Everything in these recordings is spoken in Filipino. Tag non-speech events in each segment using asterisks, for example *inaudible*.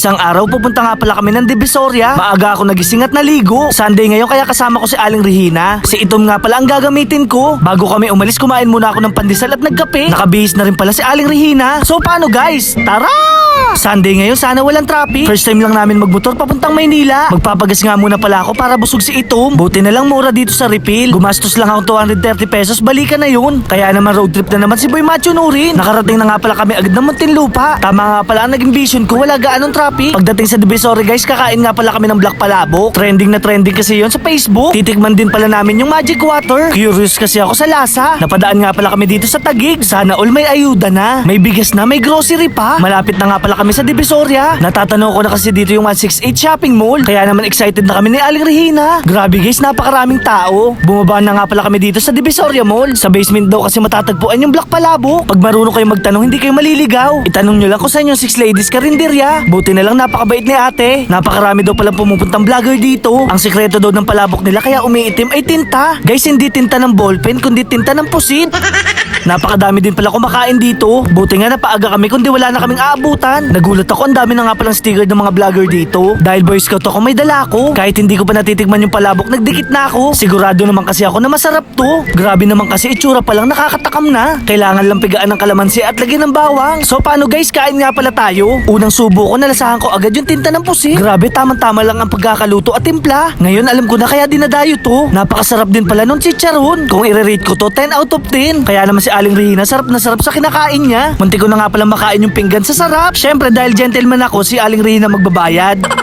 Isang araw pupunta nga pala kami ng Divisoria. Maaga ako nagising at naligo. Sunday ngayon kaya kasama ko si Aling Regina. Si Itom nga pala ang gagamitin ko. Bago kami umalis kumain muna ako ng pandesal at nagkape. Nakabihis na rin pala si Aling Regina. So paano guys? Tara! Sunday ngayon sana walang traffic. First time lang namin magmotor papuntang Maynila. Magpapagas nga muna pala ako para busog si Itom. Buti na lang mura dito sa refill. Gumastos lang ako 230 pesos, balikan na yun. Kaya naman road trip na naman si Boy Macho Nurin. Nakarating na nga pala kami agad ng Muntinlupa. Tama nga pala ang naging vision ko, wala gaanong traffic. Pagdating sa Divisoria guys, kakain nga pala kami ng Black Palabok. Trending na trending kasi yon sa Facebook. Titikman din pala namin yung Magic Water. Curious kasi ako sa lasa. Napadaan nga pala kami dito sa Tagig. Sana all may ayuda na. May bigas na, may grocery pa. Malapit na nga pala kami sa Divisoria. Natatanaw ko na kasi dito yung 168 shopping mall. Kaya naman excited na kami ni Aling Regina. Grabe guys, napakaraming tao. Bumaba na nga pala kami dito sa Divisoria Mall. Sa basement daw kasi matatagpuan yung Black Palabo. Pag marunong kayo magtanong, hindi kayo maliligaw. Itanong nyo lang kung saan yung six ladies karinderya. Buti na lang napakabait ni ate. Napakarami daw palang pumupuntang vlogger dito. Ang sekreto daw ng palabok nila kaya umiitim ay tinta. Guys, hindi tinta ng ballpen kundi tinta ng pusit. *laughs* Napakadami din pala kumakain dito. Buti nga napaaga kami kundi wala na kaming aabutan. Nagulat ako ang dami na nga palang sticker ng mga vlogger dito. Dahil boy scout ako may dala ko. Kahit hindi ko pa natitikman yung palabok, nagdikit na ako. Sigurado naman kasi ako na masarap to. Grabe naman kasi itsura pa lang nakakatakam na. Kailangan lang pigaan ng kalamansi at lagyan ng bawang. So paano guys, kain nga pala tayo. Unang subo ko, nalasahan ko agad yung tinta ng pusi. Grabe, tamang-tama lang ang pagkakaluto at timpla. Ngayon alam ko na kaya dinadayo to. Napakasarap din pala nung chicharon. Kung i-rate ko to, 10 out of 10. Kaya naman si Aling Rihina, sarap na sarap sa kinakain niya. Munti ko na nga pala makain yung pinggan sa sarap. Syempre dahil gentleman ako, si Aling Rihina magbabayad.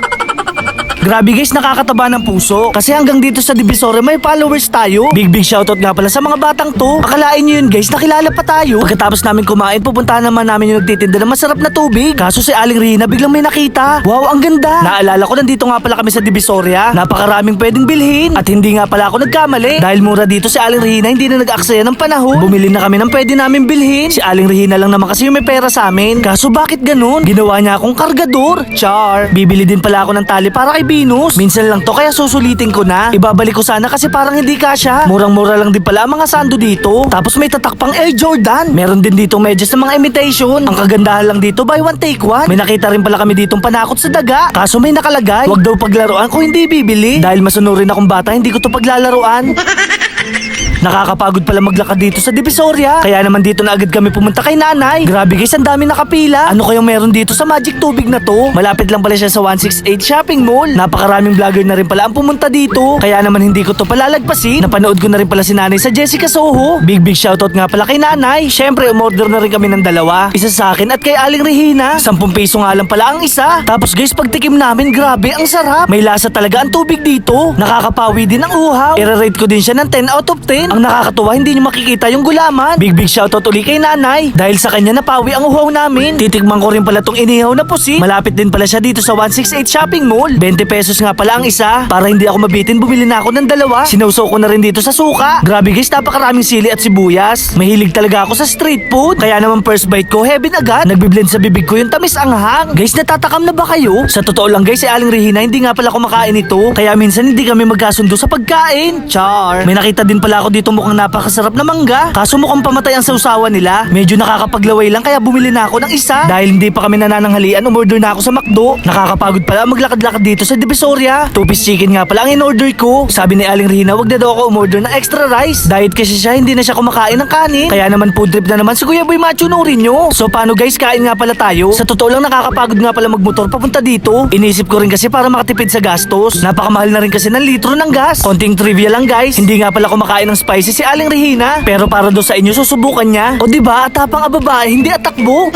Grabe guys, nakakataba ng puso. Kasi hanggang dito sa Divisoria may followers tayo. Big big shoutout nga pala sa mga batang to. Akalain nyo yun guys, nakilala pa tayo. Pagkatapos namin kumain, pupuntahan naman namin yung nagtitinda ng masarap na tubig. Kaso si Aling Rina biglang may nakita. Wow, ang ganda. Naalala ko nandito nga pala kami sa Divisoria. Napakaraming pwedeng bilhin. At hindi nga pala ako nagkamali. Dahil mura dito si Aling Rina, hindi na nag-aksaya ng panahon. Bumili na kami ng pwede namin bilhin. Si Aling Rina lang naman kasi yung may pera sa amin. Kaso bakit ganun? Ginawa niya akong kargador. Char. Bibili din pala ako ng tali para kay Venus. Minsan lang to kaya susulitin ko na. Ibabalik ko sana kasi parang hindi kasya. Murang-mura lang din pala ang mga sando dito. Tapos may tatak pang Air Jordan. Meron din dito medyas ng mga imitation. Ang kagandahan lang dito buy one take one. May nakita rin pala kami ditong panakot sa daga. Kaso may nakalagay. Huwag daw paglaruan kung hindi bibili. Dahil masunurin akong bata, hindi ko to paglalaruan. *laughs* Nakakapagod pala maglakad dito sa Divisoria. Kaya naman dito na agad kami pumunta kay nanay. Grabe guys, ang dami nakapila. Ano kayong meron dito sa Magic Tubig na to? Malapit lang pala siya sa 168 Shopping Mall. Napakaraming vlogger na rin pala ang pumunta dito. Kaya naman hindi ko to palalagpasin. Napanood ko na rin pala si nanay sa Jessica Soho. Big big shoutout nga pala kay nanay. Syempre, umorder na rin kami ng dalawa. Isa sa akin at kay Aling Regina. 10 piso nga lang pala ang isa. Tapos guys, pagtikim namin, grabe, ang sarap. May lasa talaga ang tubig dito. Nakakapawi din ang uhaw. I-rate ko din siya ng 10 out of 10. Ang nakakatuwa, hindi nyo makikita yung gulaman. Big big shoutout uli kay nanay. Dahil sa kanya napawi ang uhaw namin. Titikman ko rin pala tong inihaw na pusi. Malapit din pala siya dito sa 168 Shopping Mall. 20 pesos nga pala ang isa. Para hindi ako mabitin, bumili na ako ng dalawa. Sinawsaw ko na rin dito sa suka. Grabe guys, napakaraming sili at sibuyas. Mahilig talaga ako sa street food. Kaya naman first bite ko, heaven agad. Nagbiblend sa bibig ko yung tamis anghang. Guys, natatakam na ba kayo? Sa totoo lang guys, si Aling Regina hindi nga pala kumakain ito. Kaya minsan hindi kami magkasundo sa pagkain. Char. May nakita din pala ako dito mukhang napakasarap na mangga. Kaso mukhang pamatay ang sausawan nila. Medyo nakakapaglaway lang kaya bumili na ako ng isa. Dahil hindi pa kami nanananghalian, umorder na ako sa McDo. Nakakapagod pala maglakad-lakad dito sa Divisoria. Two piece chicken nga pala ang in-order ko. Sabi ni Aling Regina, wag na daw ako umorder ng extra rice. Diet kasi siya, hindi na siya kumakain ng kanin. Kaya naman food trip na naman si Kuya Boy Macho Nurin nyo. So paano guys, kain nga pala tayo? Sa totoo lang nakakapagod nga pala magmotor papunta dito. Inisip ko rin kasi para makatipid sa gastos. Napakamahal na rin kasi ng litro ng gas. Konting trivia lang guys, hindi nga pala kumakain ng spicy si Aling Regina. Pero para do sa inyo, susubukan niya. O di ba atapang ang babae, hindi atakbo. *laughs*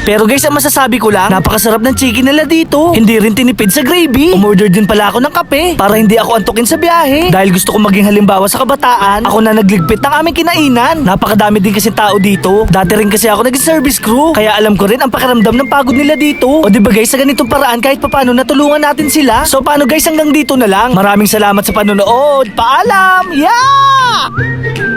Pero guys, ang masasabi ko lang, napakasarap ng chicken nila dito. Hindi rin tinipid sa gravy. Umorder din pala ako ng kape para hindi ako antukin sa biyahe. Dahil gusto ko maging halimbawa sa kabataan, ako na nagligpit ng aming kinainan. Napakadami din kasi tao dito. Dati rin kasi ako naging service crew. Kaya alam ko rin ang pakiramdam ng pagod nila dito. O di ba guys, sa ganitong paraan kahit papano natulungan natin sila. So paano guys, hanggang dito na lang. Maraming salamat sa panonood. Paalam! Yeah!